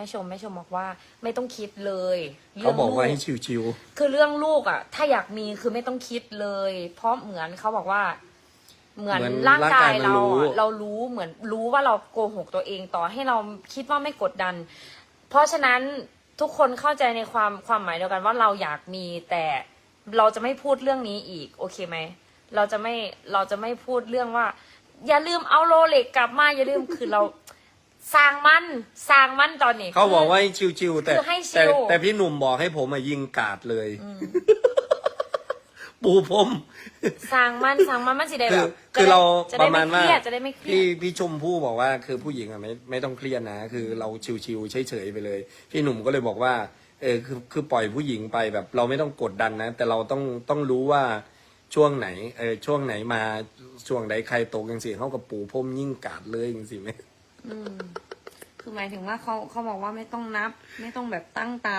แม่ชมแม่ชมบอกว่าไม่ต้องคิดเลยเขาบอกว่ารื่ให้งลูชิวคือเรื่องลูกอะ ถ้าอยากมีคือไม่ต้องคิดเลย เพราะเหมือนเขาบอกว่า เหมือนร่างกายเราอะเรารู้เหมือนรู้ว่าเราโกหกตัวเองต่อให้เราคิดว่าไม่กดดัน เพราะฉะนั้นทุกคนเข้าใจในความความหมายเดียวกันว่าเราอยากมีแต่เราจะไม่พูดเรื่องนี้อีก โอเคไหมเราจะไม่เราจะไม่พูดเรื่องว่า อย่าลืมเอาโรเล็กกลับมาอย่าลืมคือเรา สร้างมันสร้างมันตอนนี้ๆเขาบอกว่าให้ชิวๆแต่คือให้ชิแต่ลแต่พี่หนุ่มบอกให้ผมมายิงกาดเลย ปูพรม สร้างมันสร้างมันมันสิได้คืแบอบจะคือได้เราจะปได้ระมาณไม่ว่าเครียดจะได้ไม่เครีพี่ยด พี่ชมพู่บอกว่าคือผู้หญิงอะไม่ไม่ต้องเครียดนะ คือเราชิวๆเฉยๆไปเลย พี่หนุ่มก็เลยบอกว่าเออคือคือปล่อยผู้หญิงไปแบบ เราไม่ต้องกดดันนะ แต่เราต้องต้องรู้ว่าช่วงไหนเออช่วงไหนมาช่วงไหนใครตกยังสิเขากับปูพรมยิ่งกาดเลยยังสิไห ม คือหมายถึงว่าเขาเขาบอกว่าไม่ต้องนับ ไม่ต้องแบบตั้งตา